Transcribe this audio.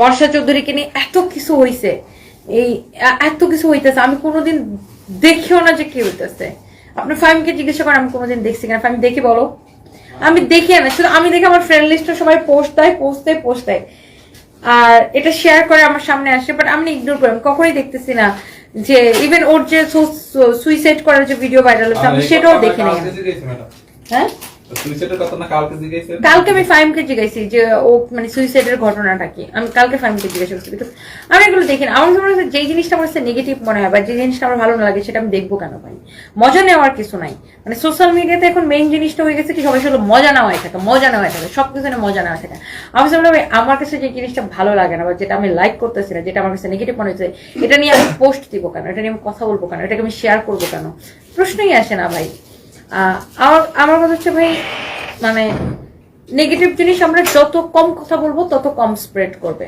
বর্ষা চৌধুরীকে নিয়ে এত কিছু হইছে। এই এত কিছু হইতেছে। আমি কোনোদিন দেখিও না যে কি হইতেছে। আপনার ফাইমকে জিজ্ঞাসা করেন আমি কোনোদিন দেখছি কিনা? ফাইম দেখি বলো। আমি দেখি না। শুধু আমি দেখি আমার ফ্রেন্ড লিস্টে সবাই পোস্ট দেয় পোস্ট দেয় পোস্ট দেয় আর এটা শেয়ার করে আমার সামনে আসে বাট আমি ইগনোর করি। আমি কখনোই দেখতেছি না যে ইভেন ওর যে সুইসাইড করার যে ভিডিও ভাইরাল হচ্ছে আমি সেটাও দেখি নাই। হ্যাঁ? কালকে আমি ও মানে সুইসাইডের আমি কালকে জিজ্ঞাসা করছি আমি এগুলো আমার জিনিসটা আমার কাছে নেগেটিভ মনে হয় বা যে জিনিসটা আমার ভালো না লাগে, সেটা আমি দেখব কেন ভাই? মজা কিছু নাই। মানে সোশ্যাল মিডিয়াতে এখন জিনিসটা হয়ে গেছে মজা থাকে মজা থাকে। মজা আমার আমার কাছে জিনিসটা ভালো লাগে না যেটা আমি লাইক করতেছি না, যেটা আমার কাছে নেগেটিভ মনে হচ্ছে, এটা নিয়ে আমি পোস্ট দিব কেন? এটা নিয়ে আমি কথা বলব কেন? এটাকে আমি শেয়ার করব কেন? প্রশ্নই আসে না ভাই। আমার আমার কথা হচ্ছে ভাই মানে নেগেটিভ জিনিস আমরা যত কম কথা বলব, তত কম স্প্রেড করবে।